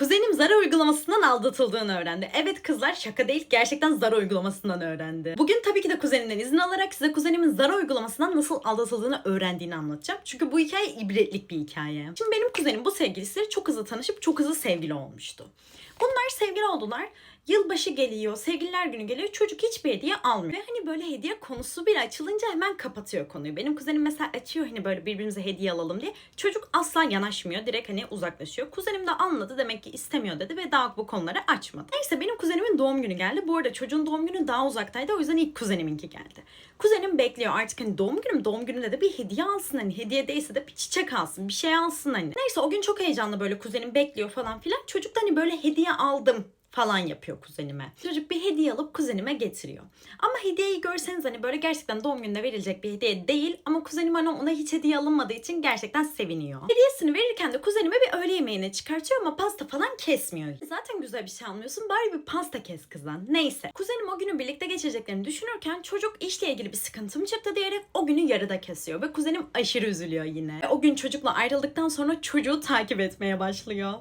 Kuzenim Zara uygulamasından aldatıldığını öğrendi. Evet kızlar şaka değil gerçekten Zara uygulamasından öğrendi. Bugün tabii ki de kuzenimden izin alarak size kuzenimin Zara uygulamasından nasıl aldatıldığını öğrendiğini anlatacağım. Çünkü bu hikaye ibretlik bir hikaye. Şimdi benim kuzenim bu sevgilisiyle çok hızlı tanışıp çok hızlı sevgili olmuştu. Bunlar sevgili oldular. Yılbaşı geliyor, sevgililer günü geliyor. Çocuk hiçbir hediye almıyor. Ve hani böyle hediye konusu bile açılınca hemen kapatıyor konuyu. Benim kuzenim mesela açıyor hani böyle birbirimize hediye alalım diye. Çocuk asla yanaşmıyor. Direkt hani uzaklaşıyor. Kuzenim de anladı demek ki istemiyor dedi ve daha bu konuları açmadı. Neyse benim kuzenimin doğum günü geldi. Bu arada çocuğun doğum günü daha uzaktaydı. O yüzden ilk kuzeniminki geldi. Kuzenim bekliyor artık hani doğum günüm doğum gününde de bir hediye alsın hani hediye değilse de bir çiçek alsın bir şey alsın hani. Neyse o gün çok heyecanlı böyle kuzenim bekliyor falan filan. Çocuk da hani böyle hediye aldım falan yapıyor kuzenime. Çocuk bir hediye alıp kuzenime getiriyor. Ama hediyeyi görseniz hani böyle gerçekten doğum gününde verilecek bir hediye değil ama kuzenim hani ona hiç hediye alınmadığı için gerçekten seviniyor. Hediyesini verirken de kuzenime bir öğle yemeğine çıkartıyor ama pasta falan kesmiyor. Zaten güzel bir şey almıyorsun bari bir pasta kes kızdan. Neyse. Kuzenim o günü birlikte geçireceklerini düşünürken çocuk işle ilgili bir sıkıntım çıktı diyerek o günü yarıda kesiyor ve kuzenim aşırı üzülüyor yine. Ve o gün çocukla ayrıldıktan sonra çocuğu takip etmeye başlıyor.